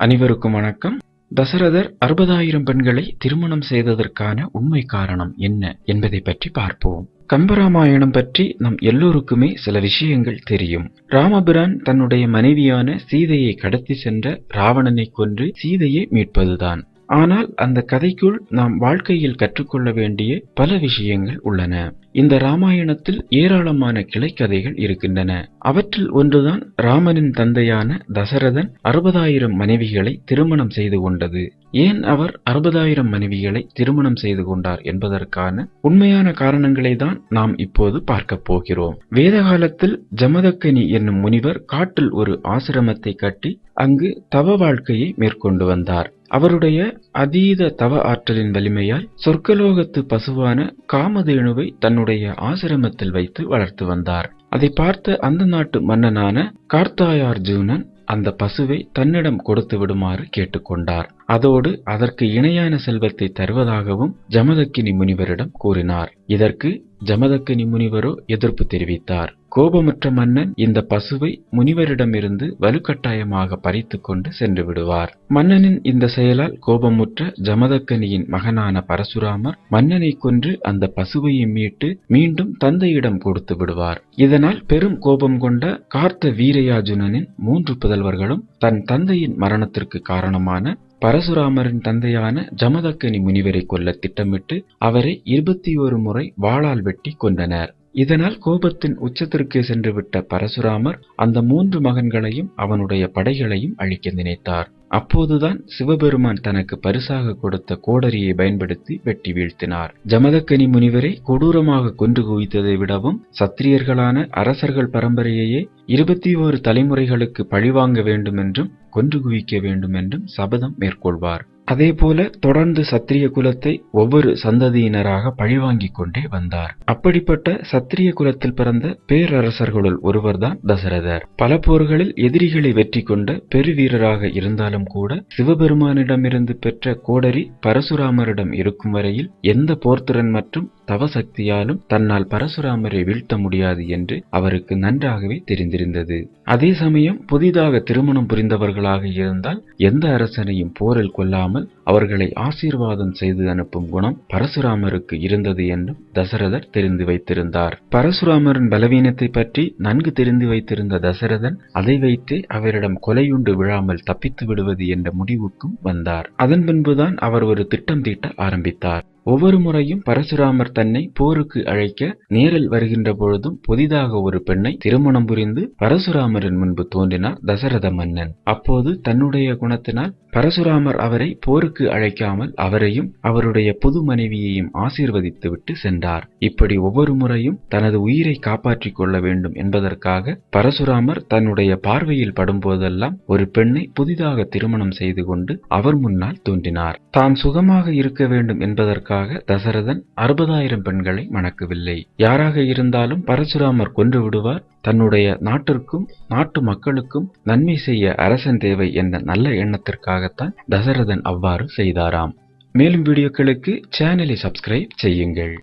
அனைவருக்கும் வணக்கம். தசரதர் அறுபதாயிரம் பெண்களை திருமணம் செய்ததற்கான உண்மை காரணம் என்ன என்பதை பற்றி பார்ப்போம். கம்பராமாயணம் பற்றி நம் எல்லோருக்குமே சில விஷயங்கள் தெரியும். ராமபிரான் தன்னுடைய மனைவியான சீதையை கடத்தி சென்ற ராவணனை கொன்று சீதையை மீட்பதுதான். ஆனால் அந்த கதைக்குள் நாம் வாழ்க்கையில் கற்றுக்கொள்ள வேண்டிய பல விஷயங்கள் உள்ளன. இந்த ராமாயணத்தில் ஏராளமான கிளைக்கதைகள் இருக்கின்றன. அவற்றில் ஒன்றுதான் ராமனின் தந்தையான தசரதன் அறுபதாயிரம் மனைவிகளை திருமணம் செய்து கொண்டது. ஏன் அவர் அறுபதாயிரம் மனைவிகளை திருமணம் செய்து கொண்டார் என்பதற்கான உண்மையான காரணங்களை தான் நாம் இப்போது பார்க்க போகிறோம். வேத காலத்தில் ஜமதக்கனி என்னும் முனிவர் காட்டில் ஒரு ஆசிரமத்தை கட்டி அங்கு தவ வாழ்க்கையை மேற்கொண்டு வந்தார். அவருடைய அதீத தவ ஆற்றலின் வலிமையால் சொர்க்கலோகத்து பசுவான காமதேனுவை தன்னுடைய ஆசிரமத்தில் வைத்து வளர்த்து வந்தார். அதை பார்த்த அந்த நாட்டு மன்னனான கார்த்தாயார்ஜுனன் அந்த பசுவை தன்னிடம் கொடுத்து விடுமாறு கேட்டுக்கொண்டார். அதோடு அதற்கு இணையான செல்வத்தை தருவதாகவும் ஜமதக்கினி முனிவரிடம் கூறினார். இதற்கு ஜமதக்கினி முனிவரோ எதிர்ப்பு தெரிவித்தார். கோபமற்ற மன்னன் இந்த பசுவை முனிவரிடமிருந்து வலுக்கட்டாயமாக பறித்து கொண்டு சென்று விடுவார். மன்னனின் இந்த செயலால் கோபமுற்ற ஜமதக்கனியின் மகனான பரசுராமர் மன்னனை கொன்று அந்த பசுவையை மீட்டு மீண்டும் தந்தையிடம் கொடுத்து விடுவார். இதனால் பெரும் கோபம் கொண்ட கார்த்த வீரயாஜுனனின் மூன்று புதல்வர்களும் தன் தந்தையின் மரணத்திற்கு காரணமான பரசுராமரின் தந்தையான ஜமதக்கனி முனிவரை கொல்ல திட்டமிட்டு அவரை இருபத்தி ஒரு முறை வாளால் வெட்டி கொண்டனர் இதனால் கோபத்தின் உச்சத்திற்கு சென்றுவிட்ட பரசுராமர் அந்த மூன்று மகன்களையும் அவனுடைய படைகளையும் அழிக்க நினைத்தார். அப்போதுதான் சிவபெருமான் தனக்கு பரிசாக கொடுத்த கோடரியை பயன்படுத்தி வெட்டி வீழ்த்தினார். ஜமதக்கனி முனிவரை கொடூரமாக கொன்று குவித்ததை விடவும் சத்திரியர்களான அரசர்கள் பரம்பரையையே இருபத்தி ஓரு தலைமுறைகளுக்கு பழிவாங்க வேண்டுமென்றும் கொன்று குவிக்க வேண்டுமென்றும் சபதம் மேற்கொள்வார். அதேபோல தொடர்ந்து சத்திரிய குலத்தை ஒவ்வொரு சந்ததியினராக பழிவாங்கிக் கொண்டே வந்தார். அப்படிப்பட்ட சத்திரிய குலத்தில் பிறந்த பேரரசர்களுள் ஒருவர்தான் தசரதர். பல போர்களில் எதிரிகளை வெற்றி கொண்ட பெருவீரராக இருந்தாலும் கூட சிவபெருமானிடமிருந்து பெற்ற கோடரி பரசுராமரிடம் இருக்கும் வரையில் எந்த போர்த்திறன் மற்றும் தவசக்தியாலும் தன்னால் பரசுராமரை வீழ்த்த முடியாது என்று அவருக்கு நன்றாகவே தெரிந்திருந்தது. அதே சமயம் புதிதாக திருமணம் புரிந்தவர்களாக இருந்தால் எந்த அரசனையும் போரில் கொல்லாமல் அவர்களை ஆசீர்வாதம் செய்து அனுப்பும் குணம் பரசுராமருக்கு இருந்தது என்றும் தசரதர் தெரிந்து வைத்திருந்தார். பரசுராமரின் பலவீனத்தை பற்றி நன்கு தெரிந்து வைத்திருந்த தசரதன் அதை வைத்து அவரிடம் கொலையுண்டு விழாமல் தப்பித்து விடுவது என்ற முடிவுக்கும் வந்தார். அதன் பின்புதான் அவர் ஒரு திட்டம் தீட்ட ஆரம்பித்தார். ஒவ்வொரு முறையும் பரசுராமர் தன்னை போருக்கு அழைக்க நேரில் வருகின்ற பொழுதும் புதிதாக ஒரு பெண்ணை திருமணம் புரிந்து பரசுராமரின் முன்பு தோன்றினார் தசரத மன்னன். அப்போது தன்னுடைய குணத்தினால் பரசுராமர் அவரை போருக்கு அழைக்காமல் அவரையும் அவருடைய புது மனைவியையும் ஆசீர்வதித்து விட்டு சென்றார். இப்படி ஒவ்வொரு முறையும் தனது உயிரை காப்பாற்றிக் கொள்ள வேண்டும் என்பதற்காக பரசுராமர் தன்னுடைய பார்வையில் படும்போதெல்லாம் ஒரு பெண்ணை புதிதாக திருமணம் செய்து கொண்டு அவர் முன்னால் தோன்றினார். தான் சுகமாக இருக்க வேண்டும் என்பதற்காக தசரதன் அறுபதாயிரம் பெண்களை மணக்கவில்லை. யாராக இருந்தாலும் பரசுராமர் கொன்று விடுவார் தன்னுடைய நாட்டிற்கும் நாட்டு மக்களுக்கும் நன்மை செய்ய அரசன் தேவை என்ற நல்ல எண்ணத்திற்காகத்தான் தசரதன் அவ்வாறு செய்தாராம். மேலும் வீடியோக்களுக்கு சேனலை சப்ஸ்கிரைப் செய்யுங்கள்.